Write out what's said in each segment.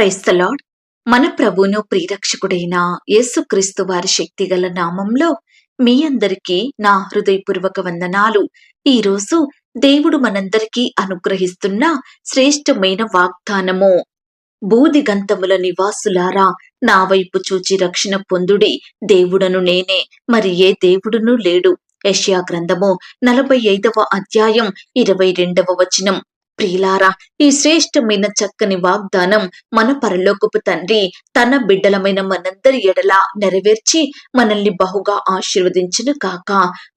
క్రైస్తలాడ్ మన ప్రభును ప్రియరక్షకుడైన యేసుక్రీస్తు వారి శక్తిగల నామంలో మీ అందరికీ నా హృదయపూర్వక వందనాలు. ఈ రోజు దేవుడు మనందరికీ అనుగ్రహిస్తున్న శ్రేష్టమైన వాగ్దానము. బూదిగంతముల నివాసులారా నా వైపు చూచి రక్షణ పొందుడి దేవుడను నేనే మరి ఏ దేవుడును లేడు. యష్యా గ్రంథము నలభై ఐదవ అధ్యాయం ఇరవై రెండవ వచనం. ప్రియులారా ఈ శ్రేష్టమైన చక్కని వాగ్దానం మన పరలోకపు తండ్రి తన బిడ్డలమైన మనందరి ఎడల నెరవేర్చి మనల్ని బహుగా ఆశీర్వదించును కాక.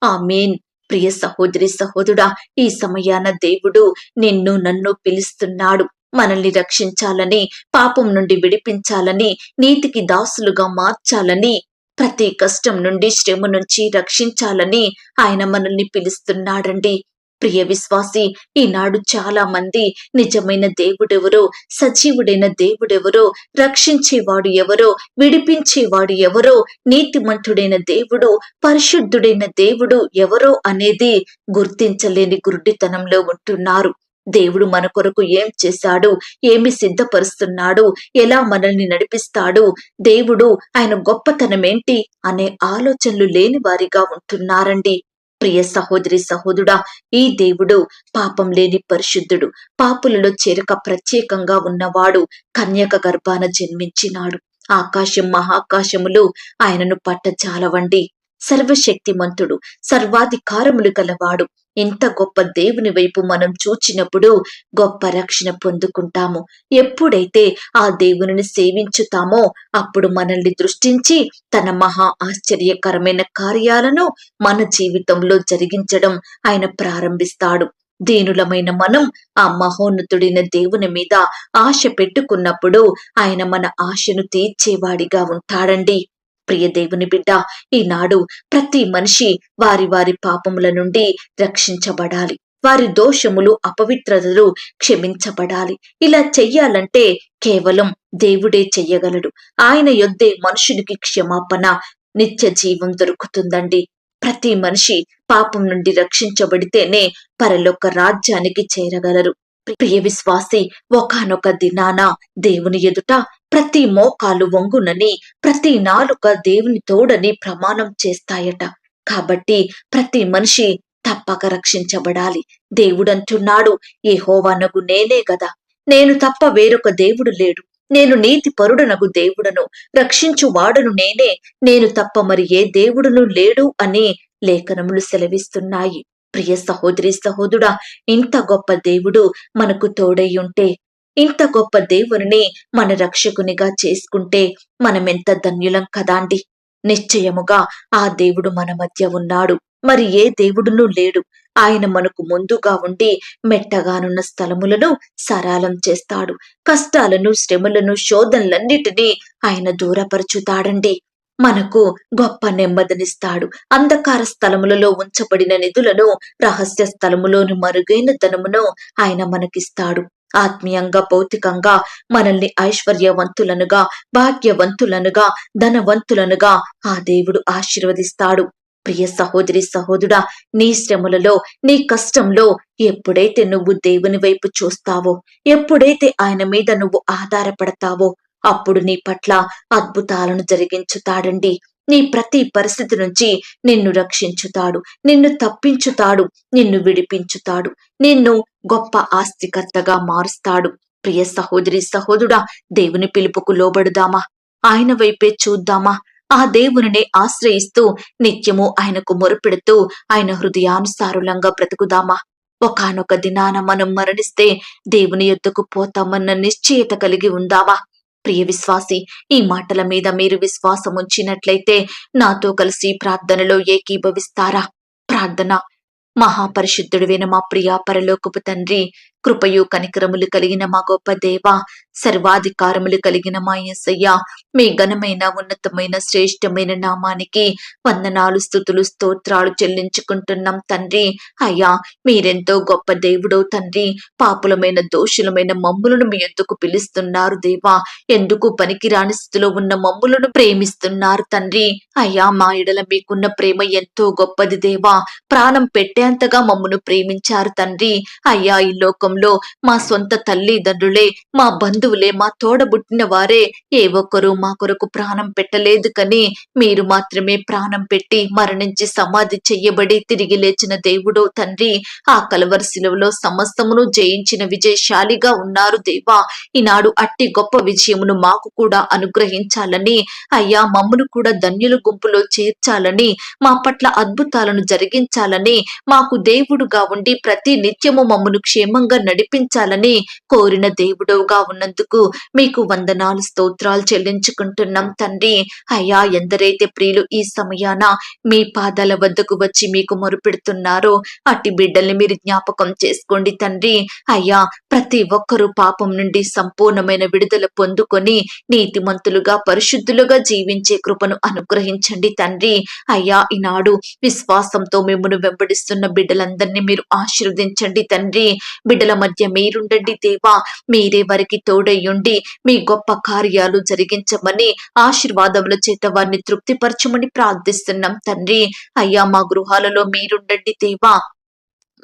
ఆమేన్. ప్రియ సహోదరి సహోదరుడా ఈ సమయాన దేవుడు నిన్ను నన్ను పిలుస్తున్నాడు. మనల్ని రక్షించాలని పాపం నుండి విడిపించాలని నీతికి దాసులుగా మార్చాలని ప్రతి కష్టం నుండి శ్రమ నుంచి రక్షించాలని ఆయన మనల్ని పిలుస్తున్నాడండి. ప్రియ విశ్వాసి ఈనాడు చాలా మంది నిజమైన దేవుడెవరో సజీవుడైన దేవుడెవరో రక్షించేవాడు ఎవరో విడిపించేవాడు ఎవరో నీతిమంతుడైన దేవుడు పరిశుద్ధుడైన దేవుడు ఎవరో అనేది గుర్తించలేని గురుడితనంలో ఉంటున్నారు. దేవుడు మన కొరకు ఏం చేశాడు ఏమి సిద్ధపరుస్తున్నాడు ఎలా మనల్ని నడిపిస్తాడు దేవుడు ఆయన గొప్పతనం ఏంటి అనే ఆలోచనలు లేని వారిగా ఉంటున్నారండి. ప్రియ సహోదరి సహోదుడా ఈ దేవుడు పాపం లేని పరిశుద్ధుడు. పాపులలో చేరక ప్రత్యేకంగా ఉన్నవాడు కన్యక గర్భాన జన్మించినాడు. ఆకాశం మహాకాశములు ఆయనను పట్టజాలవండి. సర్వశక్తిమంతుడు సర్వాధికారములు గలవాడు. ఇంత గొప్ప దేవుని వైపు మనం చూచినప్పుడు గొప్ప రక్షణ పొందుకుంటాము. ఎప్పుడైతే ఆ దేవుని సేవించుతామో అప్పుడు మనల్ని దృష్టించి తన మహా ఆశ్చర్యకరమైన కార్యాలను మన జీవితంలో జరిగించడం ఆయన ప్రారంభిస్తాడు. దీనులమైన మనం ఆ మహోన్నతుడైన దేవుని మీద ఆశ పెట్టుకున్నప్పుడు ఆయన మన ఆశను తీర్చేవాడిగా ఉంటాడండి. ప్రియ దేవుని బిడ్డ ఈనాడు ప్రతి మనిషి వారి వారి పాపముల నుండి రక్షించబడాలి. వారి దోషములు అపవిత్రతలు క్షమించబడాలి. ఇలా చెయ్యాలంటే కేవలం దేవుడే చెయ్యగలడు. ఆయన యొద్దే మనుషునికి క్షమాపణ నిత్య జీవం దొరుకుతుందండి. ప్రతి మనిషి పాపం నుండి రక్షించబడితేనే పరలోక రాజ్యానికి చేరగలరు. ప్రియ విశ్వాసి ఒకనొక దినాన దేవుని ఎదుట ప్రతి మోకాలు వంగునని ప్రతి నాలుక దేవుని తోడని ప్రమాణం చేస్తాయట. కాబట్టి ప్రతి మనిషి తప్పక రక్షించబడాలి. దేవుడంటున్నాడు ఏ హోవానగు నేనే గదా. నేను తప్ప వేరొక దేవుడు లేడు. నేను నీతి పరుడనగు దేవుడను రక్షించువాడను నేనే. నేను తప్ప మరి ఏ దేవుడును లేడు అని లేఖనములు సెలవిస్తున్నాయి. ప్రియ సహోదరి సహోదుడా ఇంత గొప్ప దేవుడు మనకు తోడై ఉంటే ఇంత గొప్ప దేవుని మన రక్షకునిగా చేసుకుంటే మనమెంత ధన్యులం కదాండి నిశ్చయముగా ఆ దేవుడు మన మధ్య ఉన్నాడు. మరి ఏ దేవుడునూ లేడు. ఆయన మనకు ముందుగా ఉండి మెట్టగానున్న స్థలములను సరాలం చేస్తాడు. కష్టాలను శ్రమలను శోధనలన్నిటినీ ఆయన దూరపరచుతాడండి. మనకు గొప్ప నెమ్మదినిస్తాడు. అంధకార స్థలములలో ఉంచబడిన నిధులను రహస్య స్థలములోని మరుగైన ధనమును ఆయన మనకిస్తాడు. ఆత్మీయంగా భౌతికంగా మనల్ని ఐశ్వర్యవంతులనుగా భాగ్యవంతులనుగా ధనవంతులనుగా ఆ దేవుడు ఆశీర్వదిస్తాడు. ప్రియ సహోదరి సహోదుడా నీ శ్రమలలో నీ కష్టంలో ఎప్పుడైతే నువ్వు దేవుని వైపు చూస్తావో ఎప్పుడైతే ఆయన మీద నువ్వు ఆధారపడతావో అప్పుడు నీ పట్ల అద్భుతాలను జరిగించుతాడండి. నీ ప్రతి పరిస్థితి నుంచి నిన్ను రక్షించుతాడు నిన్ను తప్పించుతాడు నిన్ను విడిపించుతాడు నిన్ను గొప్ప ఆస్తికర్తగా మారుస్తాడు. ప్రియ సహోదరి సహోదుడా దేవుని పిలుపుకు లోబడుదామా? ఆయన వైపే చూద్దామా? ఆ దేవునినే ఆశ్రయిస్తూ నిత్యము ఆయనకు మొరుపెడుతూ ఆయన హృదయానుసారులంగా బ్రతుకుదామా? ఒకనొక దినాన మనం మరణిస్తే దేవుని యొద్దకు పోతామన్న నిశ్చయత కలిగి ఉందావా ప్రియ విశ్వాసి ఈ మాటల మీద మీరు విశ్వాసం ఉంచినట్లయితే నాతో కలిసి ప్రార్థనలో ఏకీభవిస్తారా? ప్రార్థన మహాపరిశుద్ధుడువైన మా ప్రియా పరలోకపు తండ్రి. కృపయు కనికరములు కలిగిన మా గొప్ప దేవ సర్వాధికారములు కలిగిన మా యేసయ్య మీ ఘనమైన ఉన్నతమైన శ్రేష్టమైన నామానికి వందనాలు స్థుతులు స్తోత్రాలు చెల్లించుకుంటున్నాం తండ్రి. అయ్యా మీరెంతో గొప్ప దేవుడో తండ్రి. పాపులమైన దోషులమైన మమ్ములను మీ ఎందుకు పిలుస్తున్నారు దేవా? ఎందుకు పనికిరాని స్థితిలో ఉన్న మమ్ములను ప్రేమిస్తున్నారు తండ్రి? అయ్యా మా ఎడల మీకున్న ప్రేమ ఎంతో గొప్పది దేవా. ప్రాణం పెట్టేంతగా మమ్మను ప్రేమించారు తండ్రి. అయ్యా ఈ లోకం కుటుంబంలో మా సొంత తల్లిదండ్రులే మా బంధువులే మా తోడబుట్టిన వారే ఏ ఒక్కరూ మా కొరకు ప్రాణం పెట్టలేదు కని మీరు మాత్రమే ప్రాణం పెట్టి మరణించి సమాధి చెయ్యబడి తిరిగి లేచిన దేవుడో తండ్రి ఆ కలవరిశిలువలో సమస్తమును జయించిన విజయశాలిగా ఉన్నారు దేవా. ఈనాడు అట్టి గొప్ప విజయమును మాకు కూడా అనుగ్రహించాలని అయ్యా మమ్మను కూడా ధన్యుల గుంపులో చేర్చాలని మా పట్ల అద్భుతాలను జరిగించాలని మాకు దేవుడుగా ఉండి ప్రతి నిత్యము మమ్మను క్షేమంగా నడిపించాలని కోరిన దేవుడుగా ఉన్నందుకు మీకు వందనాలు స్తోత్రాలు చెల్లించుకుంటున్నాం తండ్రి. అయ్యా ఎందరైతే ప్రియులు ఈ సమయాన మీ పాదాల వద్దకు వచ్చి మీకు మొరుపెడుతున్నారో అట్టి బిడ్డల్ని మీరు జ్ఞాపకం చేసుకోండి తండ్రి. అయ్యా ప్రతి ఒక్కరూ పాపం నుండి సంపూర్ణమైన విడుదల పొందుకొని నీతిమంతులుగా పరిశుద్ధులుగా జీవించే కృపను అనుగ్రహించండి తండ్రి. అయ్యా ఈనాడు విశ్వాసంతో మిమ్మను వెంబడిస్తున్న బిడ్డలందరినీ మీరు ఆశీర్వదించండి తండ్రి. బిడ్డల మధ్య మీరుండండి దేవా. మీరే వారికి తోడయ్యుండి మీ గొప్ప కార్యాలు జరిగించమని ఆశీర్వాదముల చేత వారిని తృప్తిపరచమని ప్రార్థిస్తున్నాం తండ్రి. అయ్యా మా గృహాలలో మీరుండండి దేవా.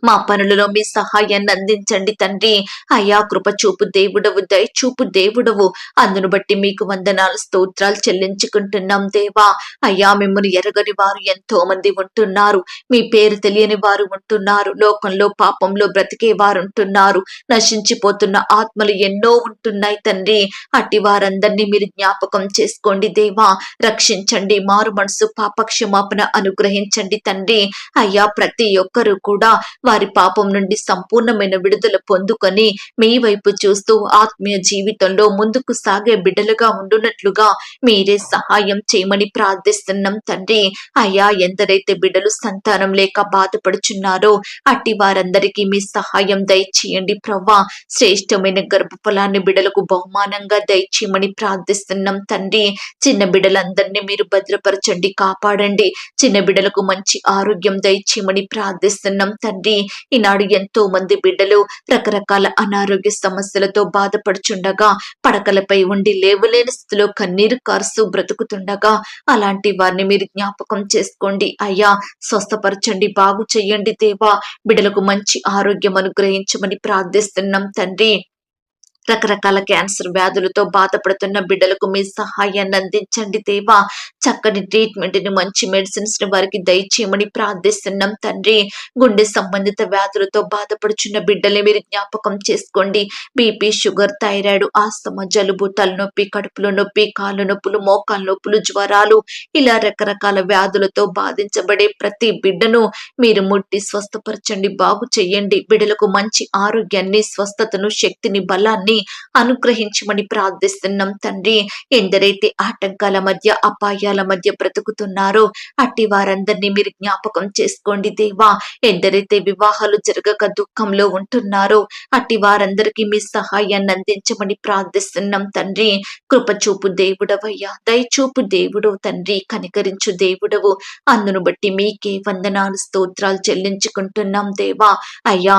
మా పనులలో మీ సహాయాన్ని అందించండి తండ్రి. అయ్యా కృపచూపు దేవుడవు దయచూపు దేవుడవు. అందును బట్టి మీకు వందనాలు స్తోత్రాలు చెల్లించుకుంటున్నాం దేవా. అయ్యా మిమ్మల్ని ఎరగని వారు ఎంతో మంది ఉంటున్నారు. మీ పేరు తెలియని వారు ఉంటున్నారు. లోకంలో పాపంలో బ్రతికే వారు ఉంటున్నారు. నశించిపోతున్న ఆత్మలు ఎన్నో ఉంటున్నాయి తండ్రి. అట్టి వారందరినీ మీరు జ్ఞాపకం చేసుకోండి దేవా. రక్షించండి మారు మనసు పాపక్షమాపణ అనుగ్రహించండి తండ్రి. అయ్యా ప్రతి ఒక్కరూ కూడా వారి పాపం నుండి సంపూర్ణమైన విడుదల పొందుకొని మీ వైపు చూస్తూ ఆత్మీయ జీవితంలో ముందుకు సాగే బిడ్డలుగా ఉండునట్లుగా మీరే సహాయం చేయమని ప్రార్థిస్తున్నాం తండ్రి. అయ్యా ఎందరైతే బిడ్డలు సంతానం లేక బాధపడుచున్నారో అట్టి వారందరికీ మీ సహాయం దయచేయండి ప్రవ్వా. శ్రేష్టమైన గర్భఫలాన్ని బిడ్డలకు బహుమానంగా దయచేయమని ప్రార్థిస్తున్నాం తండ్రి. చిన్న బిడ్డలందరినీ మీరు భద్రపరచండి కాపాడండి. చిన్న బిడ్డలకు మంచి ఆరోగ్యం దయచేయమని ప్రార్థిస్తున్నాం తండ్రి. ఈనాడు ఎంతో మంది బిడ్డలు రకరకాల అనారోగ్య సమస్యలతో బాధపడుచుండగా పడకలపై ఉండి లేవలేని స్థితిలో కన్నీరు కారుస్తూ బ్రతుకుతుండగా అలాంటి వారిని మీరు జ్ఞాపకం చేసుకోండి. అయ్యా స్వస్థపరచండి బాగు చెయ్యండి దేవా. బిడ్డలకు మంచి ఆరోగ్యం అనుగ్రహించమని ప్రార్థిస్తున్నాం తండ్రి. రకరకాల క్యాన్సర్ వ్యాధులతో బాధపడుతున్న బిడ్డలకు మీ సహాయాన్ని అందించండి దేవా. చక్కని ట్రీట్మెంట్ని మంచి మెడిసిన్స్ని వారికి దయచేయమని ప్రార్థిస్తున్నాం తండ్రి. గుండె సంబంధిత వ్యాధులతో బాధపడుచున్న బిడ్డలే మీరు జ్ఞాపకం చేసుకోండి. బీపీ షుగర్ థైరాయిడ్ ఆస్తమా జలుబు తలనొప్పి కడుపులో నొప్పి కాళ్ళ నొప్పులు మోకాళ్ళ నొప్పులు జ్వరాలు ఇలా రకరకాల వ్యాధులతో బాధించబడే ప్రతి బిడ్డను మీరు ముట్టి స్వస్థపరచండి బాగు చెయ్యండి బిడ్డలకు మంచి ఆరోగ్యాన్ని స్వస్థతను శక్తిని బలాన్ని అనుగ్రహించమని ప్రార్థిస్తున్నాం తండ్రి. ఎందరైతే ఆటంకాల మధ్య అపాయాల మధ్య బ్రతుకుతున్నారో అట్టి వారందరినీ మీరు జ్ఞాపకం చేసుకోండి దేవా. ఎందరైతే వివాహాలు జరగక దుఃఖంలో ఉంటున్నారో అట్టి వారందరికీ మీ సహాయాన్ని అందించమని ప్రార్థిస్తున్నాం తండ్రి. కృపచూపు దేవుడవయ్యా దయచూపు దేవుడు తండ్రి కనికరించు దేవుడవు. అందును బట్టి మీకే వందనాలు స్తోత్రాలు చెల్లించుకుంటున్నాం దేవా. అయ్యా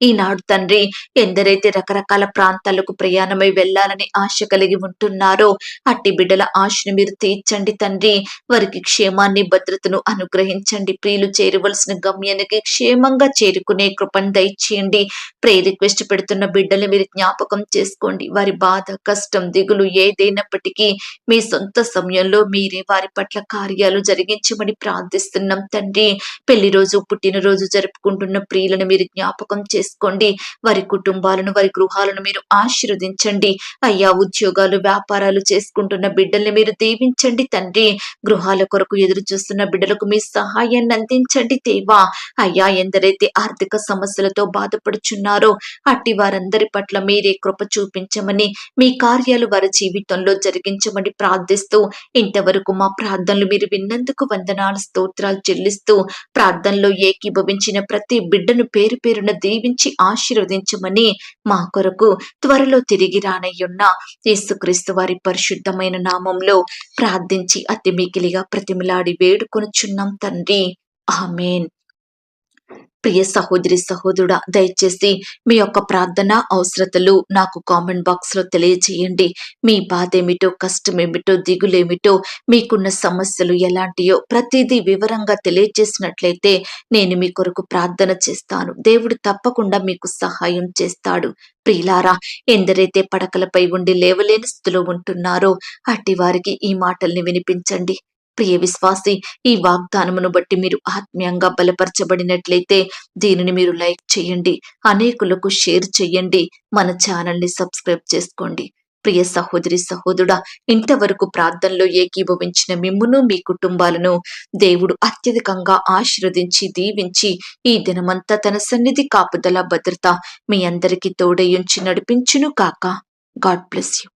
ఈనాడు తండ్రి ఎందరైతే రకరకాల ప్రాంతాలకు ప్రయాణమై వెళ్ళాలని ఆశ కలిగి ఉంటున్నారో అట్టి బిడ్డల ఆశను మీరు తీర్చండి తండ్రి. వారికి క్షేమాన్ని భద్రతను అనుగ్రహించండి. ప్రియులు చేరవలసిన గమ్యానికి క్షేమంగా చేరుకునే కృపను దయచేయండి. ప్రే రిక్వెస్ట్ పెడుతున్న బిడ్డలు మీరు జ్ఞాపకం చేసుకోండి. వారి బాధ కష్టం దిగులు ఏదైనప్పటికీ మీ సొంత సమయంలో మీరే వారి పట్ల కార్యాలు జరిగించమని ప్రార్థిస్తున్నాం తండ్రి. పెళ్ళి రోజు పుట్టినరోజు జరుపుకుంటున్న ప్రియులను మీరు జ్ఞాపకం చేసుకోండి. వారి కుటుంబాలను వారి గృహాలను మీరు ఆశీర్వదించండి. అయ్యా ఉద్యోగాలు వ్యాపారాలు చేసుకుంటున్న బిడ్డల్ని మీరు దీవించండి తండ్రి. గృహాల కొరకు ఎదురు చూస్తున్న బిడ్డలకు మీ సహాయాన్ని అందించండి దేవా. అయ్యా ఎందరైతే ఆర్థిక సమస్యలతో బాధపడుచున్నారో అట్టి వారందరి పట్ల మీరే కృప చూపించమని మీ కార్యాలు వారి జీవితంలో జరిగించమని ప్రార్థిస్తూ ఇంతవరకు మా ప్రార్థనలు మీరు విన్నందుకు వందనాలు స్తోత్రాలు చెల్లిస్తూ ప్రార్థనలో ఏకీభవించిన ప్రతి బిడ్డను పేరు పేరున దీవించి ఆశీర్వదించమని మా కొరకు త్వరలో తిరిగి రానయ్యున్న యేసుక్రీస్తు వారి పరిశుద్ధమైన నామంలో ప్రార్థించి అతి మికిలిగా ప్రతిమిలాడి వేడుకొనుచున్నాం తండ్రి. ఆమెన్. ప్రియ సహోదరి సహోదరుడా దయచేసి మీ యొక్క ప్రార్థన అవసరతలు నాకు కామెంట్ బాక్స్లో తెలియజేయండి. మీ బాధ ఏమిటో కష్టం ఏమిటో దిగులేమిటో మీకున్న సమస్యలు ఎలాంటియో ప్రతిదీ వివరంగా తెలియజేసినట్లయితే నేను మీ కొరకు ప్రార్థన చేస్తాను. దేవుడు తప్పకుండా మీకు సహాయం చేస్తాడు. ప్రియులారా ఎందరైతే పడకలపై ఉండి లేవలేని స్థితిలో ఉంటున్నారో అట్టి వారికి ఈ మాటల్ని వినిపించండి. ప్రియ విశ్వాసి ఈ వాగ్దానమును బట్టి మీరు ఆత్మీయంగా బలపరచబడినట్లయితే దీనిని మీరు లైక్ చేయండి అనేకులకు షేర్ చేయండి మన ఛానల్ని సబ్స్క్రైబ్ చేసుకోండి. ప్రియ సహోదరి సహోదరుడా ఇంతవరకు ప్రార్థనలో ఏకీభవించిన మిమ్మును మీ కుటుంబాలను దేవుడు అత్యధికంగా ఆశీర్వదించి దీవించి ఈ దినమంతా తన సన్నిధి కాపుదల భద్రత మీ అందరికీ తోడయుంచి నడిపించును కాక. God bless you.